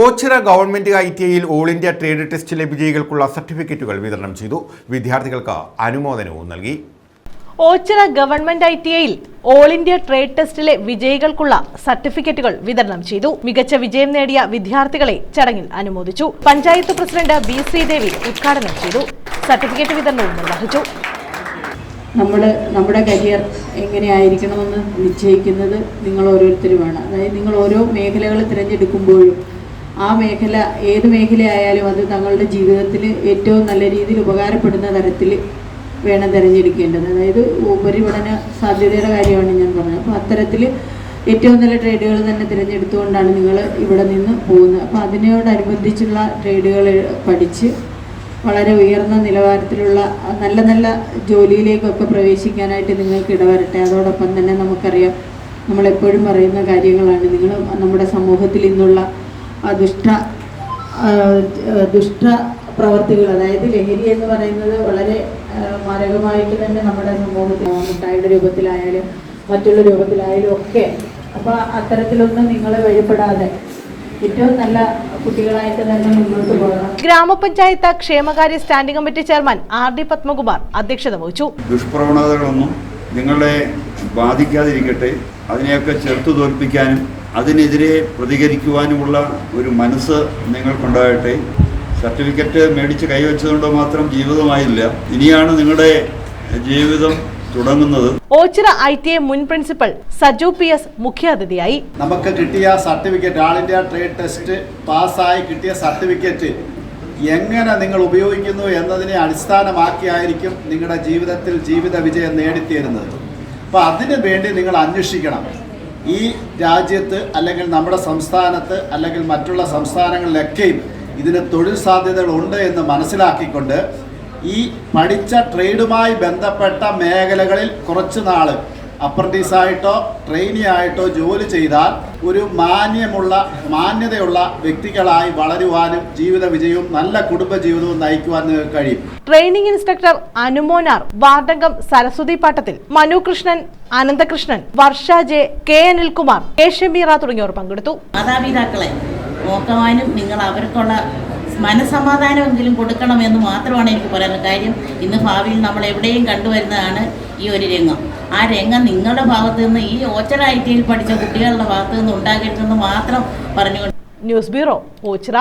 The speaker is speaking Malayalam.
ഓച്ചിറ ഗവൺമെന്റ് ഐ ടി ഐയിൽ ഓൾ ഇന്ത്യ ട്രേഡ് ടെസ്റ്റിലെ വിജയികൾക്കുള്ള സർട്ടിഫിക്കറ്റുകൾ വിതരണം ചെയ്തു. വിദ്യാർത്ഥികൾക്ക് അനുമോദനവും നൽകി. ഓച്ചിറ ഗവൺമെന്റ് ഐ ടി ഐയിൽ ഓൾ ഇന്ത്യ ട്രേഡ് ടെസ്റ്റിലെ വിജയികൾക്കുള്ള സർട്ടിഫിക്കറ്റുകൾ വിതരണം ചെയ്തു. മികച്ച വിജയം നേടിയ വിദ്യാർത്ഥികളെ ചടങ്ങിൽ അനുമോദിച്ചു. പഞ്ചായത്ത് പ്രസിഡന്റ് ബി ശ്രീദേവി ഉദ്ഘാടനം ചെയ്തു. സർട്ടിഫിക്കറ്റ് വിതരണവും നിർവഹിച്ചു. നമ്മുടെ നമ്മുടെ കരിയർ എങ്ങനെയായിരിക്കണമെന്ന് നിശ്ചയിക്കുന്നത് നിങ്ങൾ ഓരോരുത്തരുമാണ് അതായത് നിങ്ങൾ ഓരോ മേഖലകൾ തിരഞ്ഞെടുക്കുമ്പോഴും ആ മേഖല ഏത് മേഖലയായാലും അത് തങ്ങളുടെ ജീവിതത്തിൽ ഏറ്റവും നല്ല രീതിയിൽ ഉപകാരപ്പെടുന്ന തരത്തിൽ വേണം തിരഞ്ഞെടുക്കേണ്ടത്. അതായത് ഉപരിപഠന സാധ്യതയുടെ കാര്യമാണ് ഞാൻ പറഞ്ഞത്. അപ്പോൾ അത്തരത്തിൽ ഏറ്റവും നല്ല ട്രേഡുകൾ തന്നെ തിരഞ്ഞെടുത്തുകൊണ്ടാണ് നിങ്ങൾ ഇവിടെ നിന്ന് പോകുന്നത്. അപ്പോൾ അതിനോടനുബന്ധിച്ചുള്ള ട്രേഡുകൾ പഠിച്ച് വളരെ ഉയർന്ന നിലവാരത്തിലുള്ള നല്ല നല്ല ജോലിയിലേക്കൊക്കെ പ്രവേശിക്കാനായിട്ട് നിങ്ങൾക്ക് ഇടവരട്ടെ. അതോടൊപ്പം തന്നെ നമുക്കറിയാം നമ്മളെപ്പോഴും പറയുന്ന കാര്യങ്ങളാണ്. നിങ്ങൾ നമ്മുടെ സമൂഹത്തിൽ ഇന്നുള്ള ദുഷ്ട ദുഷ്ട പ്രവർത്തികൾ അതായത് ലഹരി എന്ന് പറയുന്നത് വളരെ മാരകമായിട്ട് തന്നെ നമ്മുടെ സമൂഹത്തിൽ മിഠായിയുടെ രൂപത്തിലായാലും മറ്റുള്ള രൂപത്തിലായാലും ഒക്കെ. അപ്പോൾ അത്തരത്തിലൊന്നും നിങ്ങൾ വഴിപ്പെടാതെ ഏറ്റവും നല്ല കുട്ടികളായിട്ട് തന്നെ മുന്നോട്ട് പോകണം. ഗ്രാമപഞ്ചായത്ത് ക്ഷേമകാര്യ standing committee chairman R D Padmakumar അധ്യക്ഷത വഹിച്ചു. ദുഷ്പ്രവണതകളൊന്നും നിങ്ങളെ ബാധിക്കാതിരിക്കട്ടെ അതിനെയൊക്കെ ചെറുത്തു തോൽപ്പിക്കാനും അതിനെതിരെ പ്രതികരിക്കുവാനുമുള്ള ഒരു മനസ്സ് നിങ്ങൾക്കുണ്ടാകട്ടെ. സർട്ടിഫിക്കറ്റ് മേടിച്ച് കൈവച്ചതുകൊണ്ട് മാത്രം ജീവിതമായില്ല. ഇനിയാണ് നിങ്ങളുടെ ജീവിതം തുടങ്ങുന്നത്. ഓച്ചിറ ഐ ടി ഐ മുൻ പ്രിൻസിപ്പൽ സജു പി എസ് മുഖ്യാതിഥിയായി. നമുക്ക് കിട്ടിയ certificate all India trade test പാസ്സായി കിട്ടിയ സർട്ടിഫിക്കറ്റ് എങ്ങനെ നിങ്ങൾ ഉപയോഗിക്കുന്നു എന്നതിനെ അടിസ്ഥാനമാക്കിയായിരിക്കും നിങ്ങളുടെ ജീവിതത്തിൽ ജീവിത വിജയം നേടിത്തീരുന്നത്. അപ്പോൾ അതിനു വേണ്ടി നിങ്ങൾ അന്വേഷിക്കണം. ഈ രാജ്യത്ത് അല്ലെങ്കിൽ നമ്മുടെ സംസ്ഥാനത്ത് അല്ലെങ്കിൽ മറ്റുള്ള സംസ്ഥാനങ്ങളിലൊക്കെയും ഇതിന് തൊഴിൽ സാധ്യതകൾ ഉണ്ട് എന്ന് മനസ്സിലാക്കിക്കൊണ്ട് ഈ പഠിച്ച ട്രേഡുമായി ബന്ധപ്പെട്ട മേഖലകളിൽ കുറച്ച് നാൾ അപ്രന്റീസായിട്ടോ ട്രെയിനി ആയിട്ടോ ജോലി ചെയ്താൽ ഒരു മാന്യമുള്ള മാന്യതയുള്ള വ്യക്തികളായി വളരുവാനും ജീവിത വിജയവും നല്ല കുടുംബ ജീവിതവും നയിക്കുവാൻ കഴിയും. ട്രെയിനിംഗ് ഇൻസ്ട്രക്ടർ അനുമോനാർ വാർഡംഗം Saraswathi Pattathil. Manu Krishnan Ananthakrishnan Varsha J K Anilkumar K Shameera തുടങ്ങിയവർ പങ്കെടുത്തു. മാതാപിതാക്കളെ നോക്കുവാനും നിങ്ങൾ അവർക്കുള്ള മനസമാധാനമെങ്കിലും കൊടുക്കണമെന്ന് മാത്രമാണ് എനിക്ക് പറയാനുള്ളത് കാര്യം. ഇന്ന് ഭാവിയിൽ നമ്മൾ എവിടെയും കണ്ടുവരുന്നതാണ് ഈ ഒരു രംഗം. ആ രംഗം നിങ്ങളുടെ ഭാഗത്ത് നിന്ന് ഈ ഓച്ചറ ഐ ടിയിൽ പഠിച്ച കുട്ടികളുടെ ഭാഗത്ത് നിന്ന് ഉണ്ടാകരുതെന്ന് മാത്രം പറഞ്ഞുകൊണ്ട് ന്യൂസ് ബ്യൂറോ ഓച്ചിറ.